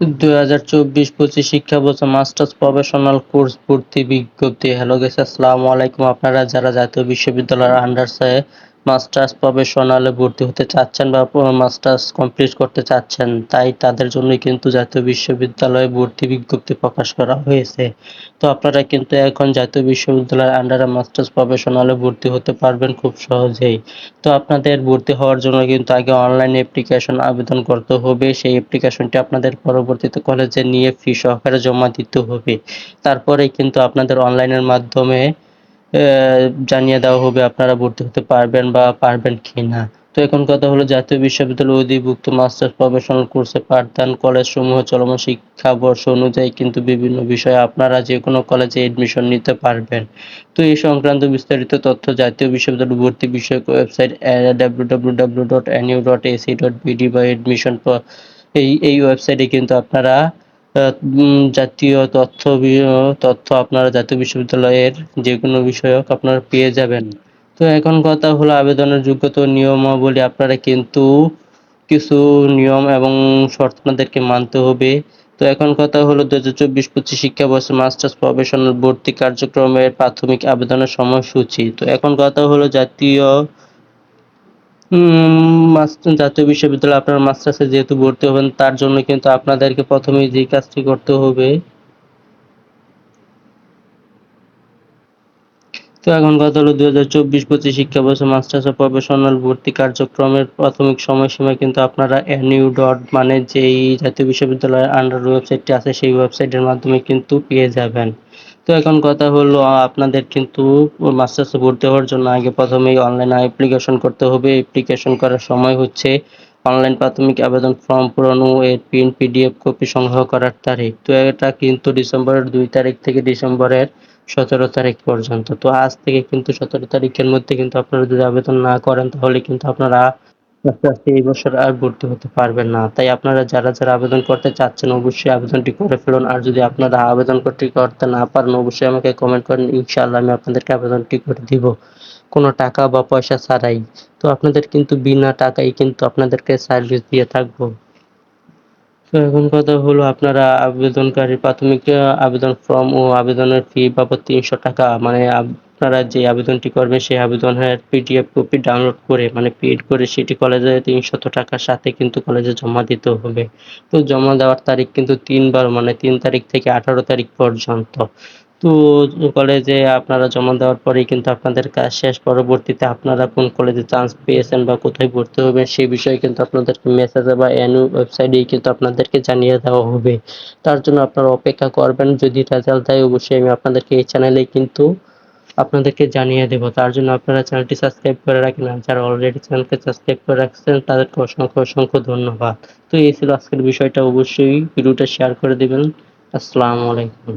দুই হাজার চব্বিশ পঁচিশ মাস্টার্স প্রফেশনাল কোর্স ভর্তি বিজ্ঞপ্তি। আলাইকুম। আপনারা যারা জাতীয় বিশ্ববিদ্যালয়ের আন্ডারসে মাস্টার্স প্রফেশনালে ভর্তি হতে চাচ্ছেন বা মাস্টার্স কমপ্লিট করতে চাচ্ছেন, তাই তাদের জন্যই কিন্তু জাতীয় বিশ্ববিদ্যালয়ে ভর্তি বিজ্ঞপ্তি প্রকাশ করা হয়েছে। তো আপনারা কিন্তু এখন জাতীয় বিশ্ববিদ্যালয়ের আন্ডারে মাস্টার্স প্রফেশনালে ভর্তি হতে পারবেন খুব সহজেই। তো আপনাদের ভর্তি হওয়ার জন্য কিন্তু আগে অনলাইন অ্যাপ্লিকেশন আবেদন করতে হবে, সেই অ্যাপ্লিকেশনটি আপনাদের পরবর্তীতে কলেজে নিয়ে ফি সহকারে জমা দিতে হবে। তারপরে কিন্তু আপনাদের অনলাইনের মাধ্যমে জানিয়ে দেওয়া হবে আপনারা ভর্তি হতে পারবেন বা পারবেন কি না তো এখন কথা হলো, জাতীয় বিশ্ববিদ্যালয় অধিভুক্ত মাস্টার্স প্রফেশনাল কোর্সে পাঠদান কলেজ সমূহ চলমান শিক্ষাবর্ষ অনুযায়ী কিন্তু বিভিন্ন বিষয়ে আপনারা যে কোনো কলেজে এডমিশন নিতে পারবেন। তো এই সংক্রান্ত বিস্তারিত তথ্য জাতীয় বিশ্ববিদ্যালয় ভর্তি বিষয়ক website W W dot NU dot AC dot BD বা এডমিশন এই এই ওয়েবসাইটে কিন্তু আপনারা জাতীয় তথ্য তথ্য আপনারা জাতীয় বিশ্ববিদ্যালয়ের যে কোনো বিষয়ক আপনারা পেয়ে যাবেন। তো এখন কথা হলো আবেদনের যোগ্যতা নিয়মাবলী। আপনারা কিন্তু কিছু নিয়ম এবং শর্ত আপনাদেরকে মানতে হবে। তো এখন কথা হলো দু হাজার চব্বিশ পঁচিশ শিক্ষাবর্ষে মাস্টার্স প্রফেশনাল ভর্তি কার্যক্রমের প্রাথমিক আবেদনের সময়সূচি। তো এখন কথা হলো জাতীয় জাতীয় বিশ্ববিদ্যালয়ে আপনার মাস্টার্সে যেহেতু ভর্তি হবেন, তার জন্য কিন্তু আপনাদেরকে প্রথমেই যে কাজটি করতে হবে তো এখন কথা হলো দুই হাজার চব্বিশ পঁচিশ শিক্ষাবর্ষে মাস্টার্স অফ প্রফেশনাল ভর্তি কার্যক্রমের প্রাথমিক সময়সীমা কিন্তু আপনারা এনইউ ডট মানে যেই জাতীয় বিশ্ববিদ্যালয়ের আন্ডার ওয়েবসাইটটি আছে সেই ওয়েবসাইটের মাধ্যমে কিন্তু পেয়ে যাবেন। তো এখন কথা হলো আপনাদের কিন্তু মাস্টার্সে ভর্তি হওয়ার জন্য আগে প্রথমেই অনলাইন অ্যাপ্লিকেশন করতে হবে। অ্যাপ্লিকেশন করার সময় হচ্ছে অনলাইন প্রাথমিক আবেদন ফর্ম পূরণ ও এর পিন পিডিএফ কপি সংগ্রহ করার তারিখ। তো এটা কিন্তু ডিসেম্বরের দুই তারিখ থেকে ডিসেম্বরের সতেরো তারিখ পর্যন্ত। তো আজ থেকে কিন্তু সতেরো তারিখের মধ্যে কিন্তু আপনারা যদি আবেদন না করেন, তাহলে কিন্তু আপনারা আস্তে আস্তে এই বছর আর ভর্তি হতে পারবেন না। তাই আপনারা যারা যারা আবেদন করতে চাচ্ছেন, অবশ্যই আবেদনটি করে ফেলুন। আর যদি আপনারা আবেদন করতে করতে না পারেন, অবশ্যই আমাকে কমেন্ট করেন। ইনশাআল্লাহ আমি আপনাদেরকে আবেদনটি করে দিব। কোনো টাকা বা পয়সা ছাড়াই। তো আপনাদের কিন্তু বিনা টাকায় কিন্তু আপনাদেরকে সার্ভিস দিয়ে থাকব। তো এখন কথা হলো আপনারা আবেদনকারী প্রাথমিক আবেদন ফর্ম ও আবেদনের ফি বাবদ তিনশো টাকা মানে আপনারা যে আবেদনটি করবেন সেই আবেদনের পিডিএফ কপি ডাউনলোড করে মানে পেড করে সেটি কলেজে তিনশত টাকার সাথে কিন্তু কলেজে জমা দিতে হবে। তো জমা দেওয়ার তারিখ কিন্তু তিনবার মানে তিন তারিখ থেকে আঠারো তারিখ পর্যন্ত। তো কলেজে আপনারা জমা দেওয়ার পরেই কিন্তু আপনাদের কাজ শেষ। পরবর্তীতে আপনারা কোন কলেজে চান্স পেয়েছেন বা কোথায় ভর্তি হবেন সেই বিষয়ে কিন্তু আপনাদেরকে মেসেজে বা এনইউ ওয়েবসাইটেই কিন্তু আপনাদেরকে জানিয়ে দেওয়া হবে। তার জন্য আপনারা অপেক্ষা করবেন। যদি রেজাল্ট দেয়, অবশ্যই আমি আপনাদেরকে এই চ্যানেলেই কিন্তু আপনাদেরকে জানিয়ে দেব। তার জন্য আপনারা চ্যানেলটি সাবস্ক্রাইব করে রাখেন আর যারা অলরেডি চ্যানেলকে সাবস্ক্রাইব করে রাখছেন, তাদেরকে অসংখ্য অসংখ্য ধন্যবাদ। তো এই ছিল আজকের বিষয়টা। অবশ্যই ভিডিওটা শেয়ার করে দেবেন। আসসালামু আলাইকুম।